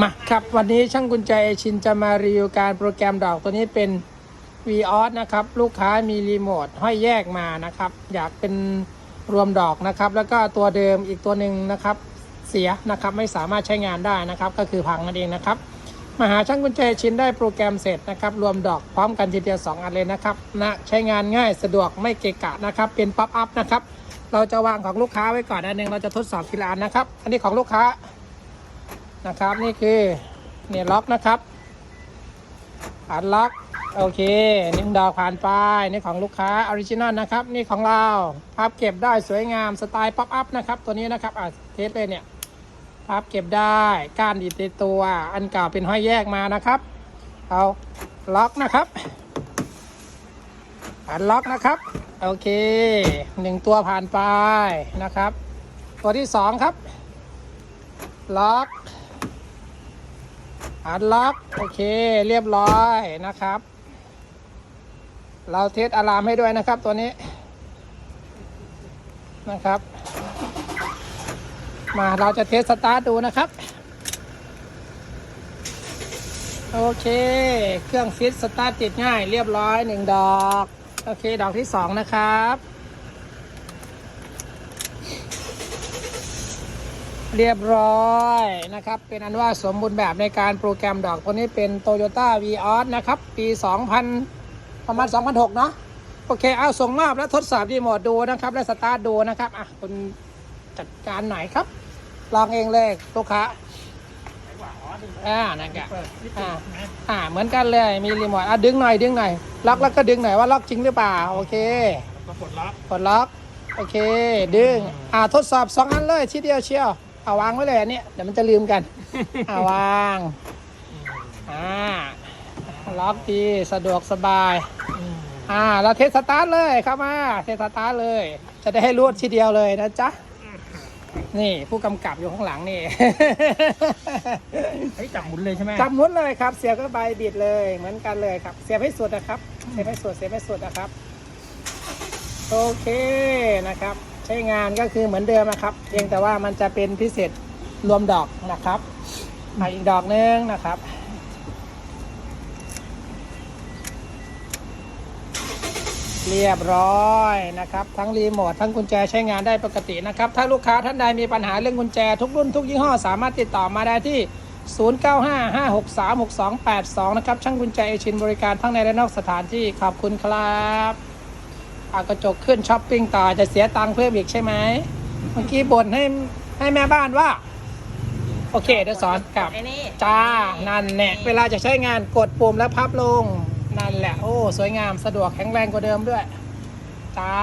มาครับ วันนี้ช่างกุญแจชินจะมารีวิวการโปรแกรมดอกตัวนี้เป็น v o s นะครับ ลูกค้ามีรีโมทห้อยแยกมานะครับ อยากเป็นรวมดอกนะครับ แล้วก็ตัวเดิมอีกตัวหนึ่งนะครับ เสียนะครับไม่สามารถใช้งานได้นะครับ ก็คือพังนั่นเองนะครับ มาหาช่างกุญแจชินได้โปรแกรมเสร็จนะครับ รวมดอกพร้อมกันทีเดียวสองอันเลยนะครับนะใช้งานง่ายสะดวกไม่เกะกะนะครับ เป็นป๊อปอัพนะครับเราจะวางของลูกค้าไว้ก่อนอันหนึ่งเราจะทดสอบทีละอันนะครับ อันนี้ของลูกค้า นะครับ นี่คือเนี่ยล็อกนะครับอันล็อกโอเคหนึ่งดอกผ่านไปนี่ของลูกค้าออริจินอลนะครับ นี่ของเราพับเก็บได้สวยงามสไตล์ป๊อปอัพนะครับ ตัวนี้นะครับอะเทสเลยเนี่ยพับเก็บได้ก้านดีดในตัว อันเก่าเป็นห้อยแยกมานะครับเอาล็อกนะครับอันล็อกนะครับโอเคหนึ่งตัวผ่านไปนะครับ ตัวที่สองครับ ล็อก อันล็อก โอเค เรียบร้อยนะครับ เราเทสอะลามให้ด้วยนะครับตัวนี้ นะครับ มาเราจะเทสสตาร์ทดูนะครับ โอเค เครื่องฟิตสตาร์ทติดง่าย เรียบร้อยหนึ่งดอก โอเค ดอกที่สองนะครับ เรียบร้อยนะครับ เป็นอันว่าสมบูรณ์แบบในการโปรแกรมดอกตัวนี้เป็น Toyota v ีออสนะครับ ปี 2000 ประมาณ 2006 เนาะโอเค เอาส่งมอบและทดสอบรีโมทดูนะครับ และสตาร์ทดูนะครับอะคุณจัดการไหนอยครับ ลองเองเลยลูกค้าอ่านั่นกะอ่าอ่าเหมือนกันเลยมีรีโมทอะดึงหน่อยดึงหน่อยล็อกแล้วก็ดึงหน่อยว่าล็อกจริงหรือเปล่าโอเคก็กดล็อกกดล็อกโอเค ดึงอ่าทดสอบสองอันเลยทีเดียวเชียว เอาวางไว้เลยอันนี้เดี๋ยวมันจะลืมกันอ่าวางอ่าล็อกดีสะดวกสบายอ่าเราเทสสตาร์ทเลยเข้ามาเทสสตาร์ทเลย จะได้ให้รูดทีเดียวเลยนะจ๊ะนี่ผู้กำกับอยู่ข้างหลังนี่เฮ้ยจับหมุนเลยใช่ไหมจับหมุนเลยครับ เสียบก็ใบบิดเลยเหมือนกันเลยครับ เสียบให้สุดนะครับ เสียบให้สุดเสียบให้สุดนะครับ โอเคนะครับ ใช้งานก็คือเหมือนเดิมนะครับ เพียงแต่ว่ามันจะเป็นพิเศษรวมดอกนะครับอีกดอกหนึงนะครับเรียบร้อยนะครับ ทั้งรีโมททั้งกุญแจใช้งานได้ปกตินะครับ ถ้าลูกค้าท่านใดมีปัญหาเรื่องกุญแจทุกรุ่นทุกยี่ห้อสามารถติดต่อมาได้ที่ 0955636282 นะครับ ช่างกุญแจเอชินบริการทั้งในและนอกสถานที่ขอบคุณครับ เอากระจกขึ้นช้อปปิ้งต่อจะเสียตังค์เพิ่มอีกใช่ไหมเมื่อกี้บ่นให้ให้แม่บ้านว่า โอเคเดี๋ยวสอนกลับ ไอ้นี่จ้า นั่นแหละเวลาจะใช้งานกดปุ่มแล้วพับลง นั่นแหละ โอ้ สวยงามสะดวกแข็งแรงกว่าเดิมด้วย จ้า